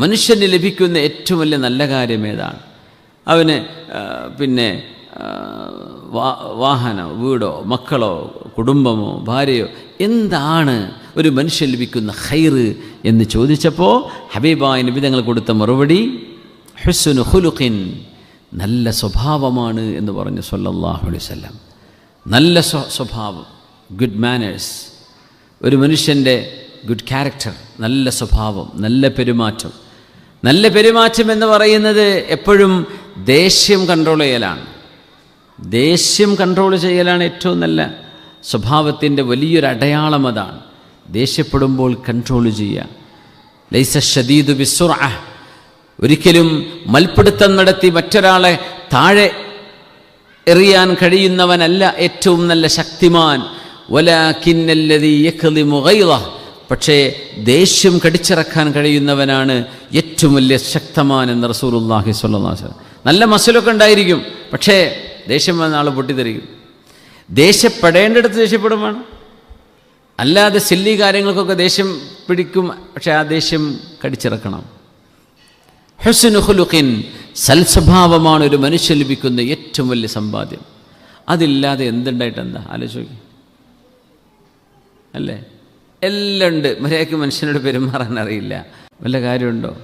മനുഷ്യന് ലഭിക്കുന്ന ഏറ്റവും വലിയ നല്ല കാര്യം ഏതാണ്? അവന് പിന്നെ ആ, വാ- വാഹനം വീടോ മക്കളോ കുടുംബമോ ഭാര്യയോ എന്താണ് ഒരു മനുഷ്യൻ ലഭിക്കുന്ന ഹൈറ് എന്ന് ചോദിച്ചപ്പോൾ ഹബീബായ നബി തങ്ങൾ കൊടുത്ത മറുപടി ഹുസ്സുനു ഹുലുഖിൻ നല്ല സ്വഭാവമാണ് എന്ന് പറഞ്ഞു സല്ലല്ലാഹു അലൈഹി വസല്ലം. നല്ല സ്വ- സ്വഭാവം ഗുഡ് മാനേഴ്സ് ഒരു മനുഷ്യന്റെ ഗുഡ് ക്യാരക്ടർ നല്ല സ്വഭാവം നല്ല പെരുമാറ്റം. നല്ല പെരുമാറ്റം എന്ന് പറയുന്നത് എപ്പോഴും ദേഷ്യം കൺട്രോൾ ചെയ്യലാണ്. ദേഷ്യം കൺട്രോൾ ചെയ്യലാണ് ഏറ്റവും നല്ല സ്വഭാവത്തിന്റെ വലിയൊരു അടയാളം അതാണ്. ദേഷ്യപ്പെടുമ്പോൾ കൺട്രോൾ ചെയ്യുക. ലൈസ ഷദീദു ബിസുറ ഒരിക്കലും മൽപ്പിടുത്തം നടത്തി മറ്റൊരാളെ താഴെ എറിയാൻ കഴിയുന്നവനല്ല ഏറ്റവും നല്ല ശക്തിമാൻ. ഒല കിന്നല്ലതി. പക്ഷേ ദേഷ്യം കടിച്ചിറക്കാൻ കഴിയുന്നവനാണ് ഏറ്റവും വലിയ ശക്തമാൻ എന്ന് റസൂലുള്ളാഹി സ്വല്ലാസ് നല്ല മസിലൊക്കെ ഉണ്ടായിരിക്കും പക്ഷേ ദേഷ്യം വന്ന ആൾ പൊട്ടിത്തെറിക്കും. ദേഷ്യപ്പെടേണ്ടടുത്ത് ദേഷ്യപ്പെടും അല്ലാതെ സില്ലി കാര്യങ്ങൾക്കൊക്കെ ദേഷ്യം പിടിക്കും പക്ഷേ ആ ദേഷ്യം കടിച്ചിറക്കണം. ഹുസ്നു ഖുലുഖിൻ സൽസ്വഭാവമാണ് ഒരു മനുഷ്യൻ ലഭിക്കുന്ന ഏറ്റവും വലിയ സമ്പാദ്യം. അതില്ലാതെ എന്തുണ്ടായിട്ട് എന്താ ആലോചിക്കും അല്ലേ? എല്ലാം ഉണ്ട്. മര്യാദയ്ക്ക് മനുഷ്യനോട് പെരുമാറാൻ അറിയില്ല. വല്ല കാര്യമുണ്ടോ?